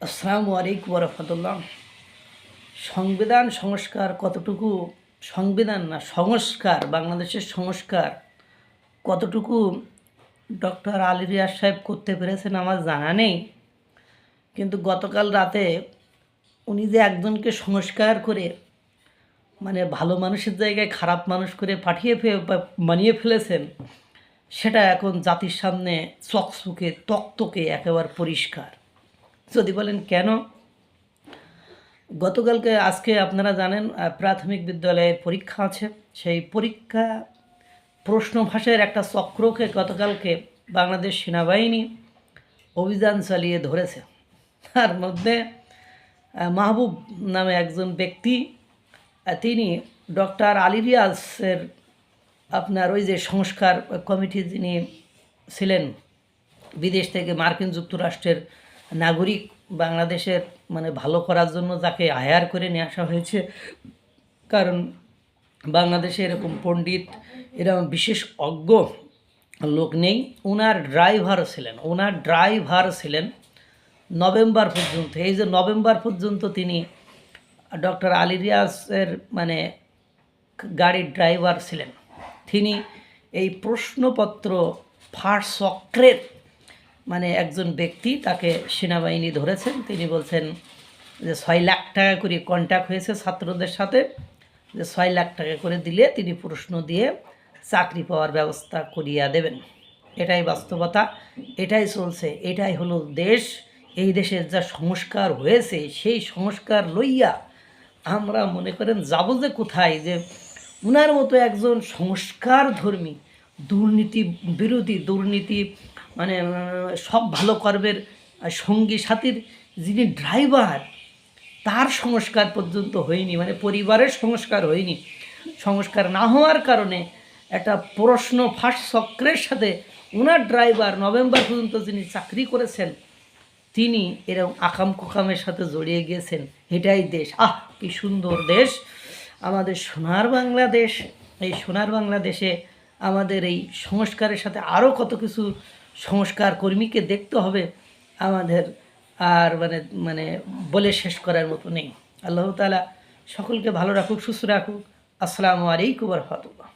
আসসালামু আলাইকুম রহমতুল্লাহ। সংবিধান সংস্কার কতটুকু? সংবিধান না, সংস্কার, বাংলাদেশের সংস্কার কতটুকু? ডক্টর আলী রিয়াজ সাহেব করতে পেরেছেন আমার জানা নেই। কিন্তু গতকাল রাতে উনি যে একজনকে সংস্কার করে মানে ভালো মানুষের জায়গায় খারাপ মানুষ করে পাঠিয়ে ফে- বা বানিয়ে ফেলেছেন, সেটা এখন জাতির সামনে চকচকে, তকতকে একেবারে পরিষ্কার। যদি বলেন কেন? গতকালকে আজকে আপনারা জানেন প্রাথমিক বিদ্যালয়ের পরীক্ষা আছে। সেই পরীক্ষা প্রশ্ন ভাষার একটা চক্রকে গতকালকে বাংলাদেশ সেনাবাহিনী অভিযান চালিয়ে ধরেছে। তার মধ্যে মাহবুব নামে একজন ব্যক্তি তিনি ডক্টর আলী রিয়াজের আপনার ওই যে সংস্কার কমিটি যিনি ছিলেন, বিদেশ থেকে মার্কিন যুক্তরাষ্ট্রের নাগরিক বাংলাদেশের মানে ভালো করার জন্য যাকে হায়ার করে নিয়ে আসা হয়েছে। কারণ বাংলাদেশে এরকম পণ্ডিত এরকম বিশেষ অজ্ঞ লোক নেই। ওনার ড্রাইভার ছিলেন ওনার ড্রাইভার ছিলেন নভেম্বর পর্যন্ত। এই যে নভেম্বর পর্যন্ত তিনি ডক্টর আলী রিয়াজের মানে গাড়ির ড্রাইভার ছিলেন। তিনি এই প্রশ্নপত্র ফার্স্ট চক্রের মানে একজন ব্যক্তি তাকে সেনাবাহিনী ধরেছেন। তিনি বলছেন যে ছয় লাখ টাকা করে কন্ট্যাক্ট হয়েছে ছাত্রদের সাথে। যে ছয় লাখ টাকা করে দিলে তিনি প্রশ্ন দিয়ে চাকরি পাওয়ার ব্যবস্থা করিয়া দেবেন। এটাই বাস্তবতা, এটাই চলছে, এটাই হলো দেশ। এই দেশের যা সংস্কার হয়েছে, সেই সংস্কার লইয়া আমরা মনে করেন যাব যে কোথায়, যে উনার মতো একজন সংস্কার ধর্মী দুর্নীতি বিরোধী, দুর্নীতি মানে সব ভালো কর্মের সঙ্গী সাথীর যিনি ড্রাইভার তার সংস্কার পর্যন্ত হয়নি মানে পরিবারের সংস্কার হয়নি। সংস্কার না হওয়ার কারণে একটা প্রশ্ন ফাঁস চক্রের সাথে ওনার ড্রাইভার নভেম্বর পর্যন্ত যিনি চাকরি করেছেন, তিনি এরকম আকাম কুকামের সাথে জড়িয়ে গিয়েছেন। এটাই দেশ। আহ, কি সুন্দর দেশ। আমাদের সোনার বাংলাদেশ, এই সোনার বাংলাদেশে আমাদের এই সংস্কারের সাথে আরও কত কিছু সংস্কার কর্মীকে দেখতে হবে, আমাদের আর মানে মানে বলে শেষ করার মতো নেই। আল্লাহ তালা সকলকে ভালো রাখুক, সুস্থ রাখুক। আসসালামু আলাইকুম রহমতুল্লাহ।